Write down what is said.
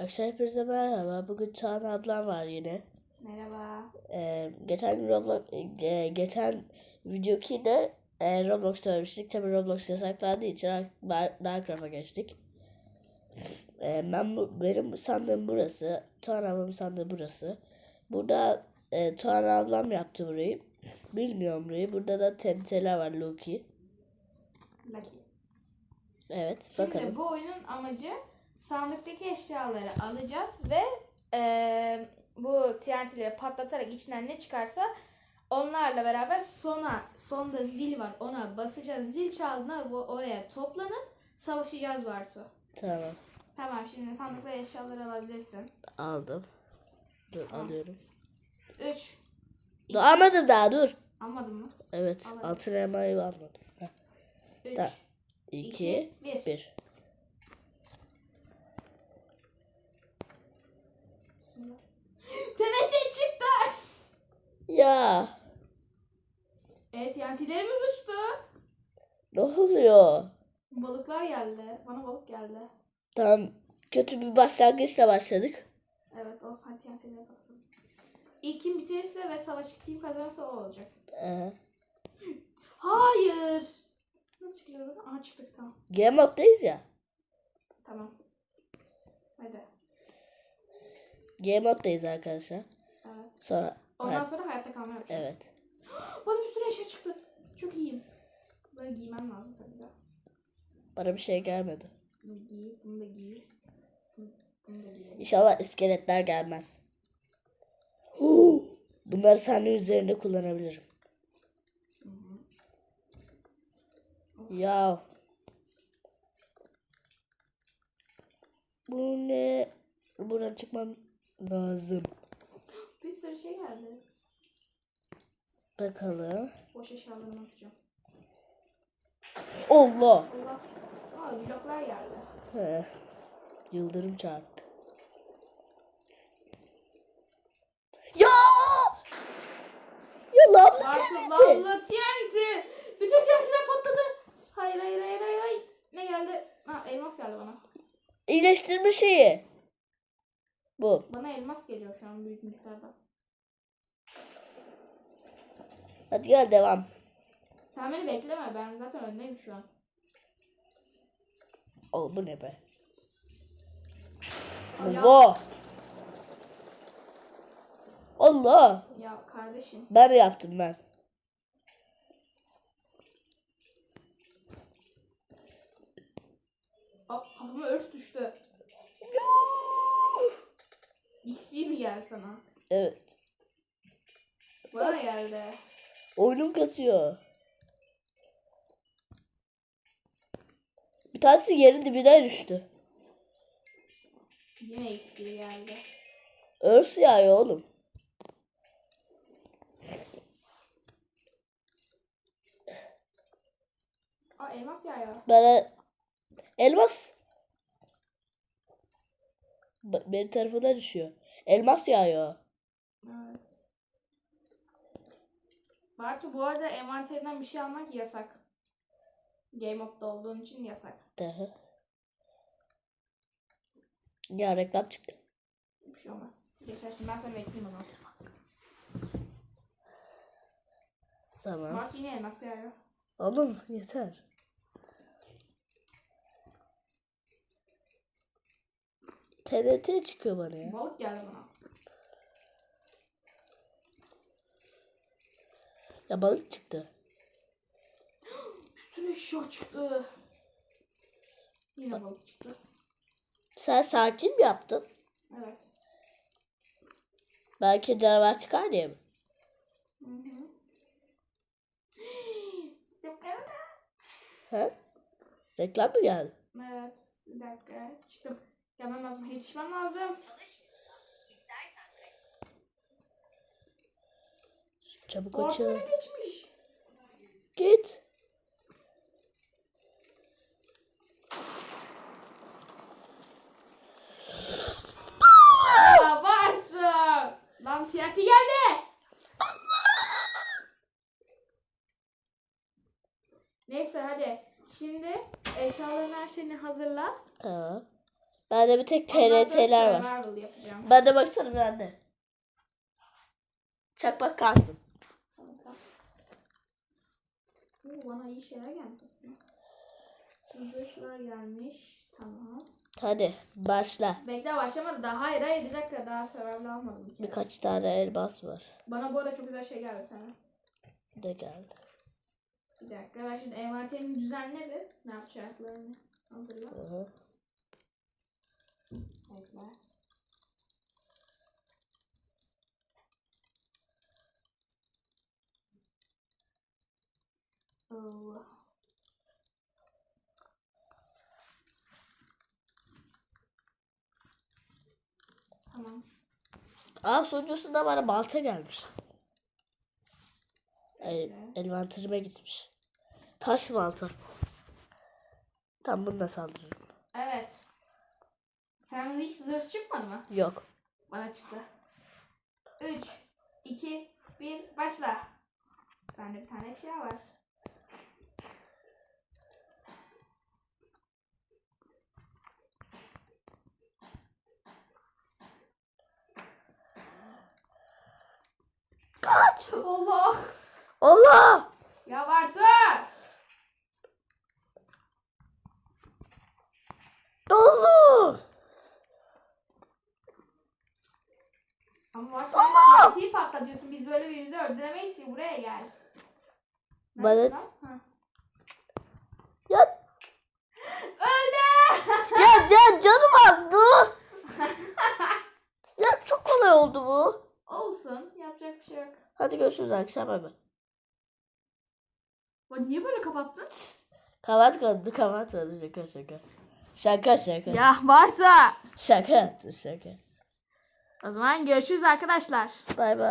Akşam hepinize merhaba. Bugün Çağan ablam var yine. Merhaba. Ee, geçen Roblox, e, geçen videoki de e, Roblox'ta oynamıştık. Tabii Roblox yasaklandığı için Minecraft- Minecraft'a geçtik. Ee, ben bu, benim sandığım burası. Tuğan ablamın sandığı burası. Burada e, Tuğan ablam yaptı burayı. Bilmiyorum burayı. Burada da TNT'ler var Loki. Lucky. Evet Şimdi bakalım. bu oyunun amacı sandıktaki eşyaları alacağız ve eee, bu TNT'leri patlatarak içinden ne çıkarsa onlarla beraber sona sonda zil var ona basacağız. Zil çaldığında bu oraya toplanıp savaşacağız Bartu. Tamam. Tamam şimdi sandıkta eşyaları alabilirsin. Aldım. Dur Tamam. alıyorum. 3. Dur, almadım daha dur. Almadın mı? Evet Almadım. altın elmayı almadım. 3. Da- 2 1. 1 TNT çıktı. Ya Evet TNT'lerimiz uçtu. ne oluyor? Balıklar geldi. Bana balık geldi. Tam kötü bir başlangıçla başladık. Evet o santiyateline bakalım. İlk kim bitirirse ve savaşı kim kazanırsa o olacak. Ee, Hayır. Nasıl çıkacağız oradan? Aha çıktık tamam. game moddayız ya. Tamam. Hadi. Game moddayız arkadaşlar. Evet. Sonra Ondan evet. sonra hayatta kalma yapacağım. evet. Bana bir sürü eşya çıktı. Çok iyiyim. Böyle giymem lazım tabii de. Bana bir şey gelmedi. Bunu giy, bunu da giy. Bunu, bunu da giy. İnşallah iskeletler gelmez. Bunları sahne üzerinde kullanabilirim. Ya. Bu ne? Buradan çıkmam lazım. Şey geldi. Bakalım. Boş eşyalarımı atacağım. Allah. Allah. Aa bloklar geldi. He. Yıldırım çarptı. Ya! Ya lavlı Artık TNT. lavlı TNT. Bütün TNT'ler patladı. Hayır hayır hayır hayır hayır. Ne geldi? Ha elmas geldi bana. İyileştirme şeyi. Bu. Bana elmas geliyor şu an büyük miktarda. Hadi gel devam. Sen beni bekleme ben zaten öndeyim şu an. Oh bu ne be? Allah. Allah. ya kardeşim. Ben yaptım ben. Kafama örs düştü. XP mi geldi sana? Evet. Bana geldi. Oyunum kasıyor. Bir tanesi yerin dibine düştü. Yine XP geldi. Örs yağıyor oğlum. Aa elmas yağıyor. Bana elmas. Ba- Benim tarafına düşüyor. Elmas yağıyor. Evet. Bartu bu arada envanterinden bir şey almak yasak. Game modda olduğun için yasak. Hı. Ya reklam çıktı. Bir şey olmaz. Geçersin ben seni bekleyeyim o zaman. Tamam. Bartu yine elmas yağıyor. Oğlum yeter. TRT çıkıyor bana ya. Balık geldi bana. Ya balık çıktı. Sürü eşya çıktı. Yine balık çıktı. Sen sakin mi yaptın? Evet. Belki canavar çıkar diye mi? Hı hı. He? Reklam mı geldi? evet. Bir dakika. Çıktım. Gelmem lazım. Yetişmem lazım. Çabuk açıl. Git. Aa, Bartu. Lan TNT geldi. Neyse hadi. Şimdi eşyaların her şeyini hazırla. Tamam. Bende bir tek TRT'ler var. yapacağım. Bende baksana bende. Çakmak kalsın. Oo, bana iyi şeyler gelmiş aslında. Zırhlar gelmiş. Tamam. Hadi başla. Bekle başlamadı daha. Hayır hayır bir dakika daha survival almadım. Bir kere. Birkaç tane elmas var. Bana bu arada çok güzel şey geldi tane. Ne geldi? Bir dakika ben şimdi envanterimi düzenledim. Ne yapacaklarını hazırla. Hı hı. Bekle. Allah. Tamam. Aa sonuncusunda bana balta gelmiş. El, envanterime gitmiş. Taş balta. Tam bunu da saldırırım. Evet. Sen hiç zırh çıkmadı mı? Yok. Bana çıktı. 3, 2, 1, başla. Bende bir tane eşya var. Allah! Allah! Ya Bartu! Dozu! Ama Bartu Allah! TNT'yi patlatıyorsun. Biz böyle birbirimizi öldüremeyiz ki. Buraya gel. Bana-. Ya, Öldü! ya, ya canım azdı. ya çok kolay oldu bu. Olsun. Yapacak bir şey yok. Hadi görüşürüz akşam hemen. Bak niye böyle kapattın? Kapatmadı kapatmadı şaka şaka. Şaka şaka. Ya Bartu! Şaka yaptım şaka. O zaman görüşürüz arkadaşlar. Bay bay.